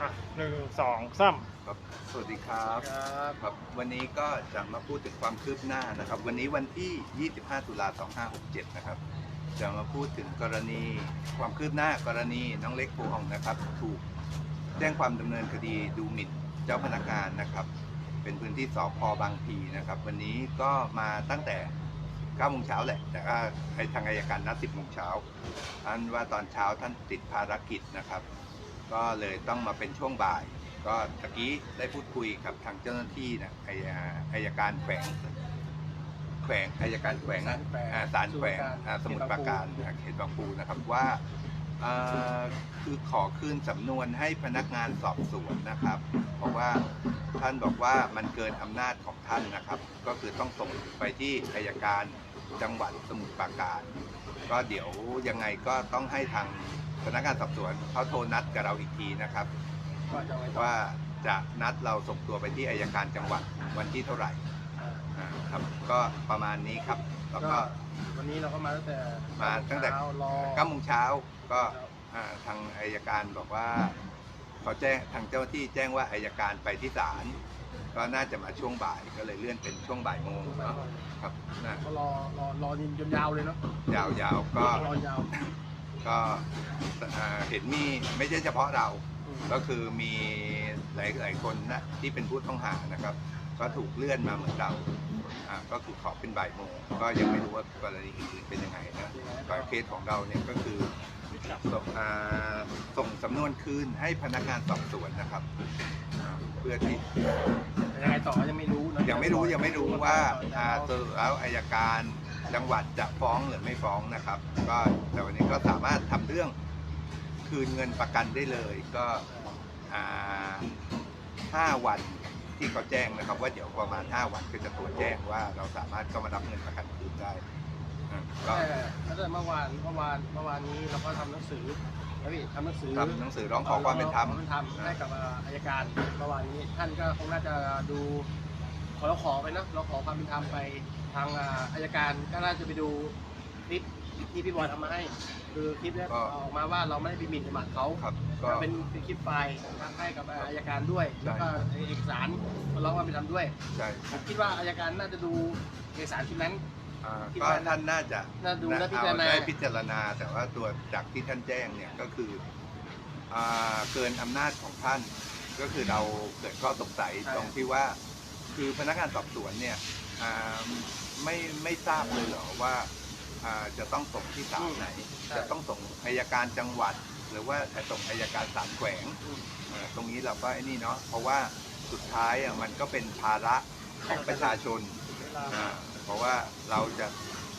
อะหนึ่งสองสาม ครับสวัสดีครับครับครับ วันนี้ก็จะมาพูดถึงความคืบหน้านะครับ วันนี้วันที่ 25 ตุลา2567 นะครับ จะมาพูดถึงกรณีความคืบหน้ากรณีน้องเล็กปูหองนะครับ ถูกแจ้งความดำเนินคดีดูหมิ่นเจ้าพนักงานนะครับ เป็นพื้นที่สพบางพลีนะครับ วันนี้ก็มาตั้งแต่9โมงเช้าแหละ แต่ว่าไอ้ทางอายการนัด10โมงเช้า อันว่าตอนเช้าท่านติดภารกิจนะครับ ก็เลยต้องมาเป็นช่วงบ่าย ก็ตะกี้ได้พูดคุยกับทางเจ้าหน้าที่นะอายาอายการแขวงแขวงอายการแขวงศาลแขวงอ่าศาลแขวงอ่าสมุทรปราการอ่าเขตบางปูนะครับว่าเอ่อคือขอคืนสำนวนให้พนักงานสอบสวนนะครับ เพราะว่าท่านบอกว่ามันเกินอำนาจของท่านนะครับ ก็คือต้องส่งไปที่อายการจังหวัดสมุทรปราการ ก็เดี๋ยวยังไงก็ต้องให้ทางพนักงานสอบสวนเขาโทรนัดกับเราอีกทีนะครับ ว่าจะไงต่อว่าจะนัดเราส่งตัวไปที่อายการจังหวัดวันที่เท่าไหร่อ่าอ่าครับก็ประมาณนี้ครับแล้วก็ วันนี้เราก็มาตั้งแต่มาตั้งแต่ เช้ารอ9โมงเช้าก็อ่าทางอายการบอกว่าเขาแจ้งทางเจ้าหน้าที่แจ้งว่าอายการไปที่ศาล ก็น่าจะมาช่วงบ่ายก็เลยเลื่อนเป็นช่วงบ่ายโมงเนาะครับนะก็รอรอรอจนยาวเลยเนาะยาวๆก็รอยาว ก็อ่าเห็นมีไม่ใช่เฉพาะเรา อืม ก็คือมีหลายหลายคนนะที่เป็นผู้ต้องหานะครับ ก็ถูกเลื่อนมาเหมือนเราอ่าก็คือขอเป็นบ่ายโมงก็ยังไม่รู้ว่ากรณีอื่นๆเป็นยังไงนะแต่เคสของเราเนี่ยก็คือ ส่งอ่าส่งสำนวนคืนให้พนักงานสอบสวนนะครับอ่าเพื่อที่ยังไงต่อ ยังไม่รู้นะยังไม่รู้ยังไม่รู้ว่าอ่าสรุปแล้วอายการจังหวัดจะฟ้องหรือไม่ฟ้องนะครับ ก็แต่วันนี้ก็สามารถทำเรื่องคืนเงินประกันได้เลยก็อ่าห้าวันที่เขาแจ้งนะครับ ว่าเดี๋ยวประมาณ5วันก็จะตรวจแจ้งว่าเราสามารถก็มารับเงินประกันคืนได้อ่าก็แต่ตั้งแต่เมื่อวานเมื่อวานเมื่อวานนี้เราก็ทำหนังสือนะพี่ทำหนังสือทำหนังสือร้องขอความเป็นธรรมขอความเป็นธรรมให้กับอ่าอายการเมื่อวานนี้ท่านก็คงน่าจะดูขอ เราขอไปนะเราขอความเป็นธรรมไปทางอ่าอายการก็น่าจะไปดูคลิปที่พี่บอยทำมาให้ คือคลิปเนี้ยก็ออกมาว่าเราไม่ได้ไปหมิ่นประมาทเขาครับก็ เป็นเป็นคลิปไฟล์ให้กับอายการด้วยใช่ แล้วก็เอกสารมาร้องความเป็นธรรมด้วยใช่ผมคิดว่าอายการน่าจะดูเอกสารชิ้นนั้น อ่าคิดก็ว่าท่านน่าจะน่าดูและพิจารณา เอได้พิจารณา แต่ว่าตัวจากที่ท่านแจ้งเนี่ยก็คืออ่าเกินอำนาจของท่าน ก็คือเราเกิดข้อสงสัยใช่ตรงที่ว่า คือพนักงานสอบสวนเนี่ยอ่าไม่ไม่ทราบเลยเหรอว่าอ่าจะต้องส่งที่ศาลไหน จะต้องส่งอายการจังหวัด หรือว่าจะส่งอายการศาลแขวงอ่าตรงนี้เราก็ไอ้นี่เนาะเพราะว่าสุดท้ายอะมันก็เป็นภาระของประชาชนอ่าเพราะว่าเราจะ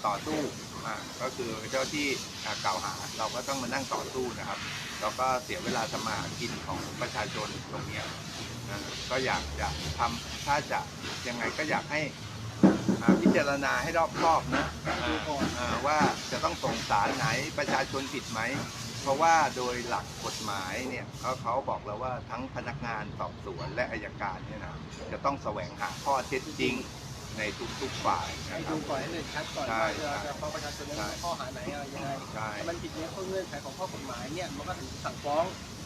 ต่อสู้อ่าก็คือเจ้าที่อ่ากล่าวหาเราก็ต้องมานั่งต่อสู้นะครับเราก็เสียเวลาสมาหากินของประชาชนตรงเนี้ยอ่า ก็อยากจะทำถ้าจะยังไงก็อยากให้อ่าพิจารณาให้รอบคอบนะอ่าอ่าว่าจะต้องส่งสารไหนประชาชนผิดไหม เพราะว่าโดยหลักกฎหมายเนี่ยเขาเขาบอกแล้วว่าทั้งพนักงานสอบสวนและอายการเนี่ยนะจะต้องแสวงหาข้อเท็จจริงในทุกๆฝ่ายให้นะคดูรับก่อนให้เลยชัดก่อนใช่ว่าจะจะฟ้องประชาชนในใช่ข้อหาไหนอะไรยังไงใช่ถ้ามันผิดเนี่ยข้อเงื่อนไขของข้อกฎหมายเนี่ยมันก็ถึงสั่งฟ้อง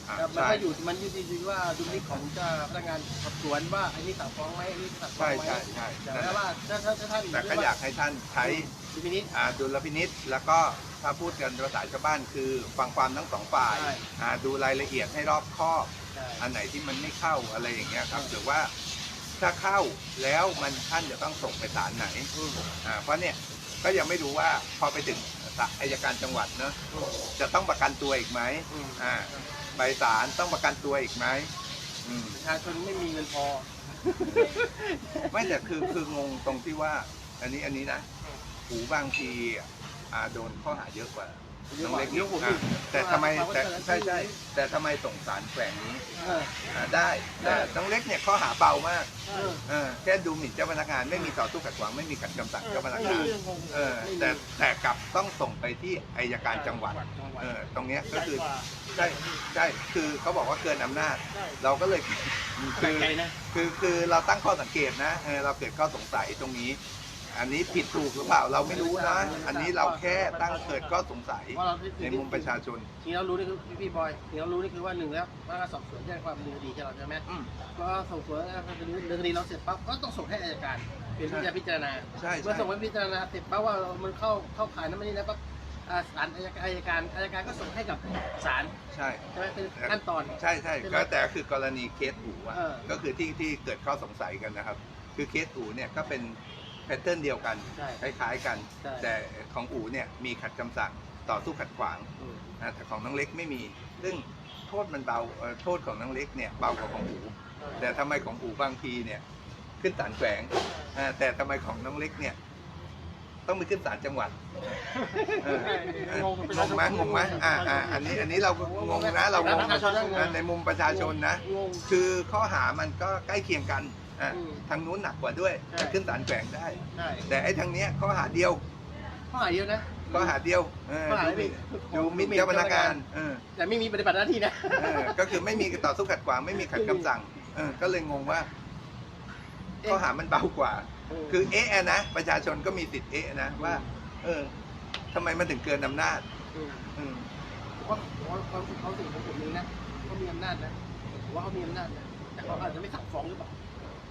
อ่าแต่มันใช่ก็อยู่มันอยู่ที่ว่าดุลพินิจของเจ้าพนักงานสอบสวนว่าไอ้นี่สั่งฟ้องไหมไอ้นี่สั่งฟ้อใช่งไหมใช่ใช่แต่ว่าถ้าถ้าถ้าท่านแต่ก็อยากให้ท่านใช้ดุลพินิจ อ่าดุลพินิษแล้วก็ถ้าพูดกันภาษาชาวบ้านคือฟังความทั้งสองฝ่ายใช่ อ่าดูรายละเอียดให้รอบคอบ ใช่ อันไหนที่มันไม่เข้าอะไรอย่างเงี้ยครับหรือว่าถ้าเข้าแล้วมันท่านจะต้องส่งไปศาลไหนอืมอ่าเพราะเนี่ยก็ยังไม่รู้ว่าพอไปถึงศาลอายการจังหวัดเนอะจะต้องประกันตัวอีกไหมอืม อ่า ไปศาลต้องประกันตัวอีกไหมอืม ประชาชนไม่มีเงินพอ ไม่แต่คือคืองงตรงที่ว่า อันนี้อันนี้นะหูบางทีอ่าโดนข้อหาเยอะกว่าเยอะ น้องกว่าเล็กเยอะกว่าอะแต่ทำไมเพราะว่าแต่เพราะว่าใช่ใช่แต่ทำไมส่งสารแขวงนี้เอออ่าได้แต่ได้น้องเล็กเนี่ยข้อหาเบามากเออเออแค่ดูหมิ่นเจ้าพนักงานไม่มีต่อสู้ขัดขวางไม่มีขัดคำสั่งเจ้าพนักไม่งามีนเออแต่แต่กลับต้องส่งไปที่อายการจังหวัดจังหวัดเออตรงเนี้ยก็คือใช่ใช่คือเขาบอกว่าเกินอำนาจ เราก็เลยแปลคืกอใจนะคือคือเราตั้งข้อสังเกตนะเออเราเกิดข้อสงสัยตรงนี้ อันนี้ผิดถูกหรือเปล่าเราไม่รู้นะ อันนี้เราแค่ตั้งเกิดก็สงสัยว่าเราในมุมประชาชน ที่เรารู้นี่คือพี่พี่บอยที่เรารู้นี่คือว่าหนึ่งแล้วพนักงานสอบสวนแจ้งความดำเนินคดีกับเราใช่ไหมอืมก็ส่งสวนดำเนินคดีเราเสร็จปั๊บก็ต้องส่งให้อัยการเป็นผู้จะพิจารณาใช่ใช่ เมื่อส่งไปพิจารณาเสร็จปั๊บว่ามันเข้าเข้าข่ายนั้นไม่นี่แล้วปั๊บอ่าศาลอัยการอัยการอัยการก็ส่งให้กับศาลใช่ ใช่ไหมเป็นขั้นตอน ใช่ใช่ใช่ไหมก็แต่คือกรณีเคสอูอะเออ ก็คือที่ที่เกิดข้อสงสัยกันนะครับ คือเคสอูเนี่ยก็เป็นแพทเทิร์นเดียวกัน ใช่คล้ายๆกัน ใช่ แต่ของอูเนี่ยมีขัดคำสั่งต่อสู้ขัดขวางอืมนะแต่ของน้องเล็กไม่มี ซึ่งโทษมันเบาเอ่อโทษของน้องเล็กเนี่ยเบากว่าของอูแต่ทำไมของอูบางทีเนี่ยขึ้นศาลแขวงอ่าแต่ทำไมของน้องเล็กเนี่ยต้องไปขึ้นศาลจังหวัดเออเอองงไหมงงไหมอ่าอ่าอันนี้อันนี้เราก็งงนะเรางงประชาชนก็งงอ่าในมุมประชาชนนะ งง คือข้อหามันก็ใกล้เคียงกัน อะอืมทางนู้นหนักกว่าด้วยใช่ขึ้นศาลแขวงได้ ใช่แต่ไอ้ทางเนี้ยข้อหาเดียวข้อหาเดียวนะ ข้อหาเดียวเออข้อหาดูไม่หมีมิ่นดูหมิ่นเจ้าพนักงานเออ แต่ไม่มีปฏิบัติหน้าที่นะ เออก็คือไม่มีต่อสู้ขัดขวางไม่มีขัดคำสั่งเออก็เลยงงว่าเอ๊ะ ข้อหามันเบากว่า คือเอ๊ะอะนะประชาชนก็มีสิทธิ์เอ๊ะนะว่า เออทำไมมันถึงเกินอำนาจม อืมผมว่าผมว่าความเขาสิ่งของผมเองนะเขามีอำนาจนะผมว่าเขามีอำนาจนะแต่เขาอาจจะไม่สั่งฟ้องหรือเปล่า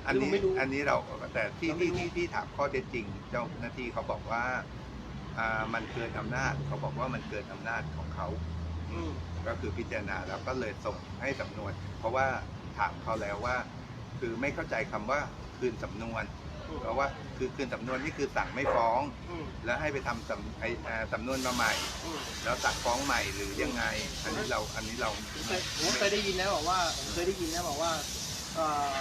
อันนี้ไม่รู้อันนี้เราแต่ที่เราไม่ที่รู้ที่ที่ถามข้อเท็จจริง เจ้าหน้าที่เขาบอกว่าอ่ามันเกินอำนาจเขาบอกว่ามันเกินอำนาจของเขาอืมก็คือพิจารณาแล้วก็เลยส่งให้สำนวน เพราะว่าถามเขาแล้วว่า คือไม่เข้าใจคำว่าคืนสำนวนเพราะว่าคือคืนสำนวนนี่คือสั่งไม่ฟ้องอืมแล้วให้ไปทำสำไอ้อ่าสำนวนมาใหม่อืมแล้วสั่งฟ้องใหม่หรือยังไง อันนี้เราอันนี้เราผมเคยผมเคยได้ยินนะบอกว่าผมเคยได้ยินนะบอกว่าเอ่อ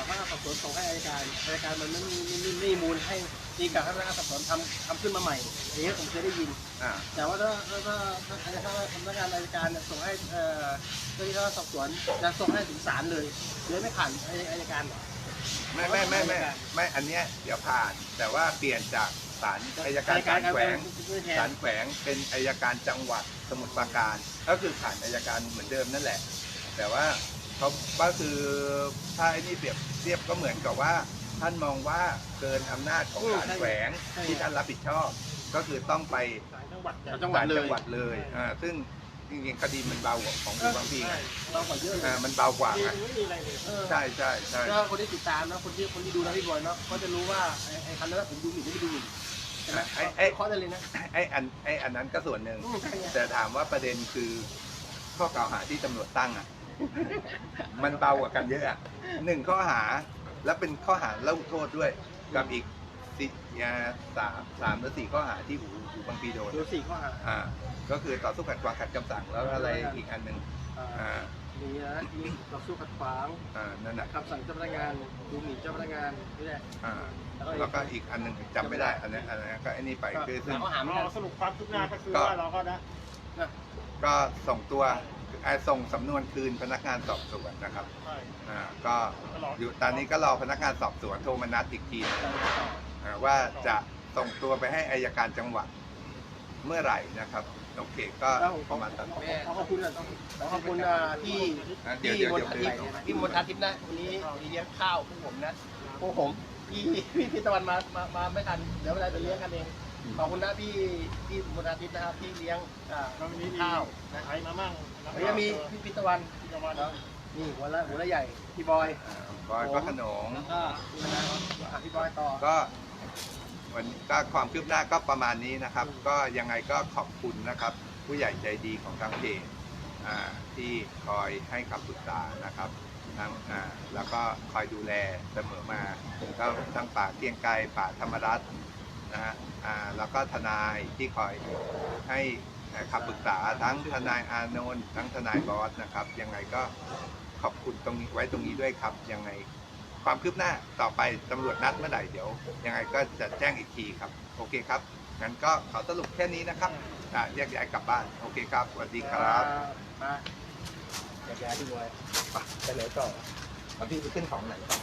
พนักงานสอบสวนส่งให้อัยการอัยการมันไม่มีไม่มีไม่มีมูลให้ตีกับพนักงานสอบสวนทำทำขึ้นมาใหม่อย่างเงี้ยผมเคยได้ยิน อ่า แต่ว่าถ้าถ้าถ้าถ้าถ้าพนักงานอัยการเนี่ยส่งให้เอ่อเจ้าหน้าที่สอบสวนจะส่งให้ถึงศาลเลยเลยไม่ผ่านอัยอัยการหรอก ไม่ไม่ไม่ไม่ไม่อันเนี้ยเดี๋ยวผ่าน แต่ว่าเปลี่ยนจากศาลอายการศาลแขวงศาลแขวงเป็นอายการจังหวัดสมุทรปราการ ก็คือผ่านอายการเหมือนเดิมนั่นแหละ แต่ว่า เขาก็คือถ้าไอ้นี่เปรียบเทียบก็เหมือนกับว่า ท่านมองว่าเกินอำนาจของศาลแขวงที่ท่านรับผิดชอบ ก็คือต้องไปสายจังหวัดใหญ่จังหวัดศาลเลยจังหวัดเลยอ่าซึ่งจริงๆคดีมันเบากว่าของคุณบางพีไงเรากว่าเยอะเลอ่ายมันเบากว่ามีไงไม่มีอะไรเลยเออใช่ใช่ใช่ถ้าคนที่ติดตามนะคนที่คนที่ดูนะพี่บอยเนาะก็จะรู้ว่าไอ้ไอ้คำนั้นผมดูหมิ่นไม่ได้ดูหมิ่นใช่ไหมไอ้ไอ้ข้อได้เลยนะไอ้อันไอ้อันนั้นก็ส่วนหนึ่ง อืมใช่ไงแต่ถามว่าประเด็นคือข้อกล่าวหาที่ตำรวจตั้งอะ มันเบากว่ากันเยอะอะหนึ่งข้อหาแล้วเป็นข้อหาแล้วโทษด้วย กับอีกสี่อ่าสามสามหรือสี่ข้อหาที่หูหูบางปีโดน ดูสี่ข้อหาอ่า ก็คือต่อสู้ขัดขวางขัดคำสั่งแล้วอะไรอีกอันหนึ่งอ่าอ่ามีนะมีต่อสู้ขัดขวางอ่านั่นแหละคำสั่งเจ้าพนักงานดูหมิ่นเจ้าพนักงานนี่แหละอ่าแล้วก็อีกอันหนึ่งจำไม่ได้อันนั้นอันนั้นก็ไอ้นี่ไปคือซึ่งข้อหาไม่ได้เราสรุปความคืบหน้าก็คือก็ว่าเราก็นะนะก็ส่งตัวอ่า ส่งสำนวนคืนพนักงานสอบสวนนะครับใช่อ่าก็อยู่ตอนนี้ก็รอพนักงานสอบสวนโทรมานัดอีกทีอ่าว่าจะส่งตัวไปให้อายการจังหวัดเมื่อไหร่นะครับโอเคก็แล้วผมประมาณนั้นขอขอบคุณนะขอขอบคุณอ่าที่อะเดี๋ยวที่เดี๋ยวมนเดี๋ยวทัทิพย์เดี๋ยวที่มนทัทิพย์นะวันนี้เลี้ยงข้าวพวกผมนะพวกผมพี่พี่พี่ตะวันมามามาไม่ทันเดี๋ยวเวลาจะเลี้ยงกันเอง ขอบคุณนะพี่พี่มนทัทิพย์นะครับที่เลี้ยงอ่าแล้ววันนี้มีข้าวใครมามั่งแล้วก็มีพี่พี่ตะวันพี่ตะวันแล้วนี่หัวละหัวละใหญ่พี่บอยอ่าบอยก็ขนงแล้วก็พี่มะนาวอะพี่บอยต่อ ก็วันนี้ก็ความคืบหน้าก็ประมาณนี้นะครับ ก็ยังไงก็ขอบคุณนะครับ ผู้ใหญ่ใจดีของทางเพจอ่าที่คอยให้คำปรึกษานะครับทั้งอ่าแล้วก็คอยดูแลเสมอมาก็ทั้งป่าเกรียงไกรป่าธรรมรัตน์นะฮะอ่า แล้วก็ทนายที่คอยให้คำปรึกษาทั้งทนายอานนท์ทั้งทนายบอสนะครับ ยังไงก็ขอบคุณตรงนี้ไว้ตรงนี้ด้วยครับ ยังไงความคืบหน้าต่อไปตำรวจนัดเมื่อไหร่เดี๋ยว ยังไงก็จะแจ้งอีกทีครับ โอเคครับงั้นก็ขอสรุปแค่นี้นะครับอะแยกย้ายกลับบ้าน โอเคครับสวัสดีครับมาแยกย้ายพี่บอยไปไหนต่อพี่ไปขึ้นของไหนต่อ